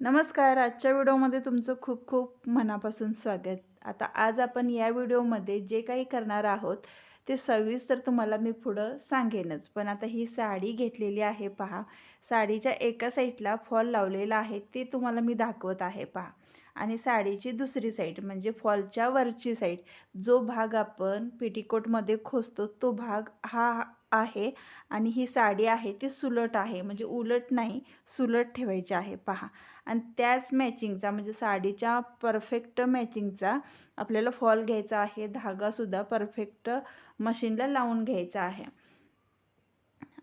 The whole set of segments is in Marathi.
नमस्कार आजच्या व्हिडिओमध्ये तुमचं खूप खूप मनापासून स्वागत. आता आज आपण या व्हिडिओमध्ये जे काही करणार आहोत ते सविस्तर तुम्हाला मी पुढं सांगेनच. पण आता ही साडी घेतलेली आहे पहा. साडीच्या एका साईडला फॉल लावलेला आहे ते तुम्हाला मी दाखवत आहे पहा. आणि साडीची दुसरी साईड म्हणजे फॉलच्या वरची साईड जो भाग आपण पेटीकोटमध्ये खोसतो तो भाग हा आहे आणि ही साडी आहे ती सुलट आहे म्हणजे उलट नाही सुलट ठेवायची आहे पहा. आणि त्याच मॅचिंगचा म्हणजे साडीच्या परफेक्ट मॅचिंगचा आपल्याला फॉल घ्यायचा आहे धागासुद्धा परफेक्ट मशीनला लावून घ्यायचा आहे.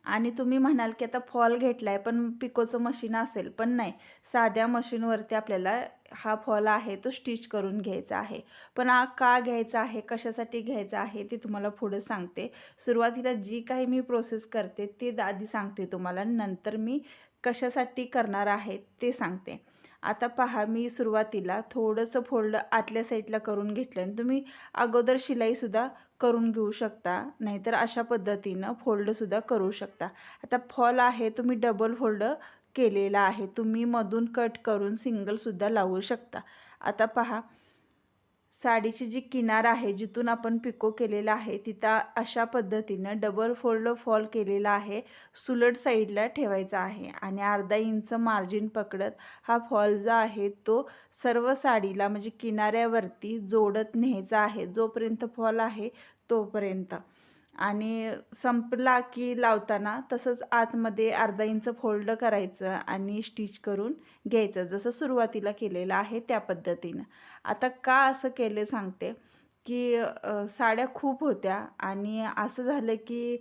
आणि तुम्ही म्हणाल की आता फॉल घेतला आहे पण पिकोचं मशीन असेल पण नाही. साध्या मशीनवरती आपल्याला हा फॉल आहे तो स्टिच करून घ्यायचा आहे. पण हा का घ्यायचा आहे कशासाठी घ्यायचा आहे ते तुम्हाला पुढं सांगते. सुरुवातीला जी काही मी प्रोसेस करते ते आधी सांगते तुम्हाला. नंतर मी कशासाठी करणार आहे ते सांगते. आता पहा मी सुरुवातीला थोडंसं फोल्ड आतल्या साईडला करून घेतलं आणि तुम्ही अगोदर शिलाईसुद्धा करून घेऊ शकता नाहीतर अशा पद्धतीनं फोल्डसुद्धा करू शकता. आता फॉल आहे तुम्ही डबल फोल्ड केलेला आहे तुम्ही मधून कट करून सिंगलसुद्धा लावू शकता. आता पहा साडीची जी किनार आहे जिथून आपण पिको केलेला आहे तिथं अशा पद्धतीनं डबल फोल्ड फॉल केलेला आहे सुलट साईडला ठेवायचा आहे आणि अर्धा इंच मार्जिन पकडत हा फॉल जो आहे तो सर्व साडीला म्हणजे किनाऱ्यावरती जोडत न्यायचा आहे. जोपर्यंत फॉल आहे तोपर्यंत. आणि संपला की लावताना तसंच आतमध्ये अर्धा इंच फोल्ड करायचं आणि स्टिच करून घ्यायचं जसं सुरुवातीला केलेलं आहे त्या पद्धतीनं. आता का असं केले सांगते की साड्या खूप होत्या आणि असं झालं की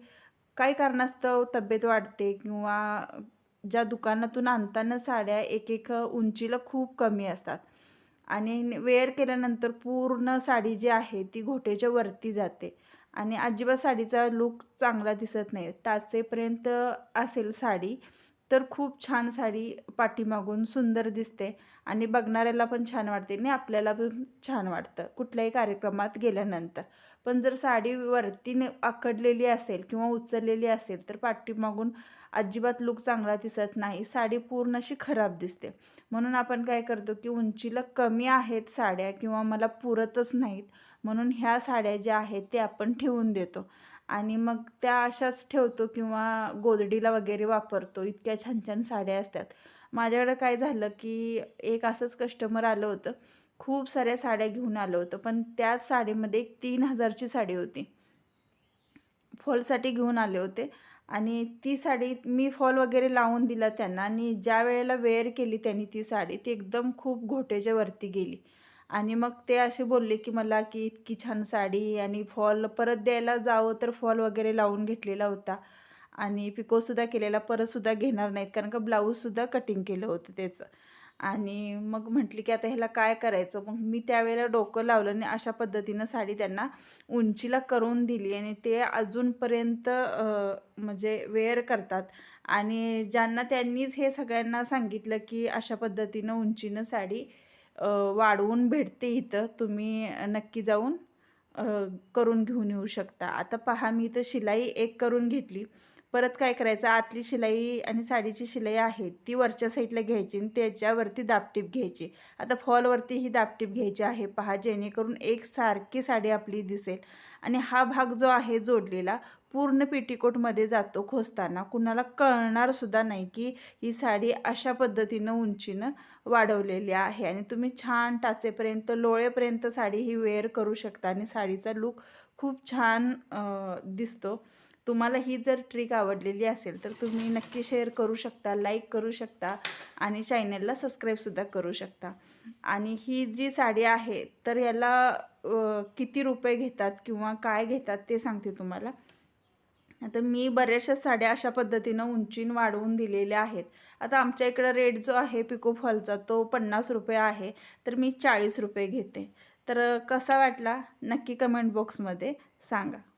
काही कारणास्तव तब्येत वाढते किंवा ज्या दुकानातून आणताना साड्या एक एक उंचीला खूप कमी असतात. आणि वेअर केल्यानंतर पूर्ण साडी जी आहे ती घोटेच्या वरती जाते. आणि अजिबात साडीचा लुक चांगला दिसत नाही. टाचेपर्यंत असेल साडी. तर खूप छान साडी पाठीमागून सुंदर दिसते आणि बघणाऱ्याला पण छान वाटते आणि आपल्याला पण छान वाटतं कुठल्याही कार्यक्रमात गेल्यानंतर. पण जर साडी वरतीने आकडलेली असेल किंवा उचललेली असेल तर पाठीमागून अजिबात लुक चांगला दिसत नाही. साडी पूर्ण अशी खराब दिसते. म्हणून आपण काय करतो की उंचीला कमी आहेत साड्या किंवा मला पुरतच नाहीत म्हणून ह्या साड्या ज्या आहेत ते आपण ठेवून देतो. आणि मग त्या अशाच ठेवतो किंवा गोदडीला वगैरे वापरतो. इतक्या छान छान साड्या असतात. माझ्याकडं काय झालं की एक असंच कस्टमर आलं होतं. खूप साऱ्या साड्या घेऊन आलं होतं. पण त्याच साडीमध्ये एक तीन हजारची साडी होती. फॉलसाठी घेऊन आले होते. आणि ती साडी मी फॉल वगैरे लावून दिला त्यांना. आणि ज्या वेळेला वेअर केली त्यांनी ती साडी ती एकदम खूप घोटेच्या वरती गेली. आणि मग ते असे बोलले की मला की इतकी छान साडी आणि फॉल परत द्यायला जावं तर फॉल वगैरे लावून घेतलेला होता. आणि पिकोसुद्धा केलेला परतसुद्धा घेणार नाहीत कारण का ब्लाऊजसुद्धा कटिंग केलं होतं त्याचं. आणि मग म्हटली की आता ह्याला काय करायचं? मग मी त्यावेळेला डोकं लावलं आणि अशा पद्धतीनं साडी त्यांना उंचीला करून दिली आणि ते अजूनपर्यंत म्हणजे वेअर करतात. आणि ज्यांना त्यांनीच हे सगळ्यांना सांगितलं की अशा पद्धतीनं उंचीनं साडी वाढवून भेटते इथं. तुम्ही नक्की जाऊन करून घेऊन येऊ शकता. आता पहा मी इथं शिलाई एक करून घेतली. परत काय करायचं? आतली शिलाई आणि साडीची शिलाई आहे ती वरच्या साईडला घ्यायची आणि त्याच्यावरती दापटीप घ्यायची. आता फॉलवरती ही दापटीप घ्यायची आहे. पहा जेणेकरून एक सारखी साडी आपली दिसेल. आणि हा भाग जो आहे जोडलेला पूर्ण पेटीकोटमध्ये जातो खोसताना. कुणाला कळणारसुद्धा नाही की ही साडी अशा पद्धतीनं उंचीनं वाढवलेली आहे. आणि तुम्ही छान टाचेपर्यंत लोळेपर्यंत साडी ही वेअर करू शकता आणि साडीचा लूक खूप छान दिसतो. तुम्हाला ही जर ट्रिक आवडलेली असेल तर तुम्ही नक्की शेअर करू शकता लाईक करू शकता आणि चॅनलला सबस्क्राईबसुद्धा करू शकता. आणि ही जी साडी आहे तर याला किती रुपये घेतात किंवा काय घेतात ते सांगते तुम्हाला. आता मी बऱ्याचशा साड्या अशा पद्धतीनं उंचीन वाढवून दिलेल्या आहेत. आता आमच्या इकडं रेट जो आहे पिको फॉलचा तो पन्नास रुपये आहे. तर मी चाळीस रुपये घेते. तर कसा वाटला? नक्की कमेंट बॉक्समध्ये सांगा.